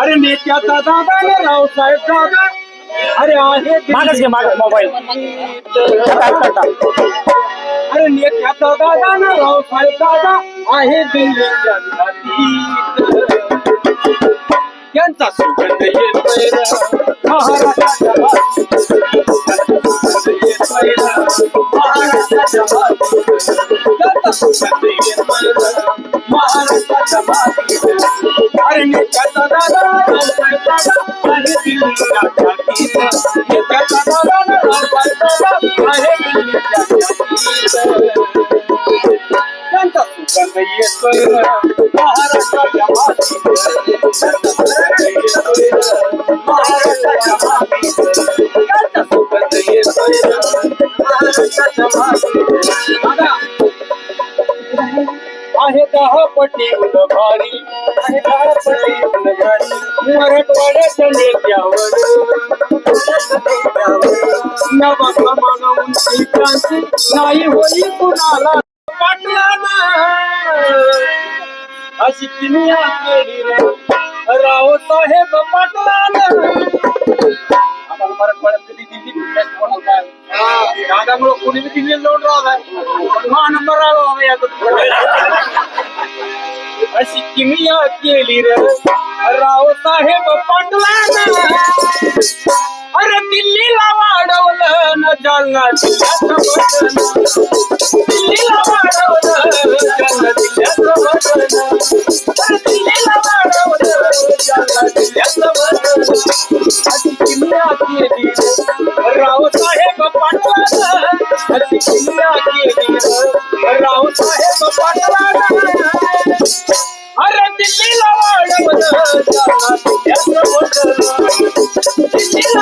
अरे नेत्याचा दादा ना रावसाहेब दादा अरे आहे मागच घे मागच मोबाईल अरे नेत्याचा दादा ना रावसाहेब दादा आहे दिल्लीच्या. त्यांचा सुगंध येतोय र महाराष्ट्राच्या मातीत. येतोय र महाराष्ट्राच्या मातीत. त्यांचा सुगंध येतोय र महाराष्ट्राच्या मातीत. अरे नेत्याचा आहे दहा पटी भारी आहे दहा पटी भारी मराठवाड्याच्या नेत्यावर नाही होई कुणाला अशी किनिया केली राव साहेब आपण मराठवाड्यात कधी दिल्ली कुठल्याच कोणाला काय कोणी दिल्ली लोट राहिलाय हा नंबर अशी किमिया केली रे राव साहेब पाटलाना वाढवलं न जालना दिल्लीला वाढवलं जालना जिल्ह्याचं वजन अरे दिल्लीला वाढवलं जालना जिल्ह्याचं वजन अशी किमिया केली रावसाहेब पाटलानं. अशी किमिया केली रावसाहेब पाटलानं. अरे दिल्लीला वाढवलं दिल्लीला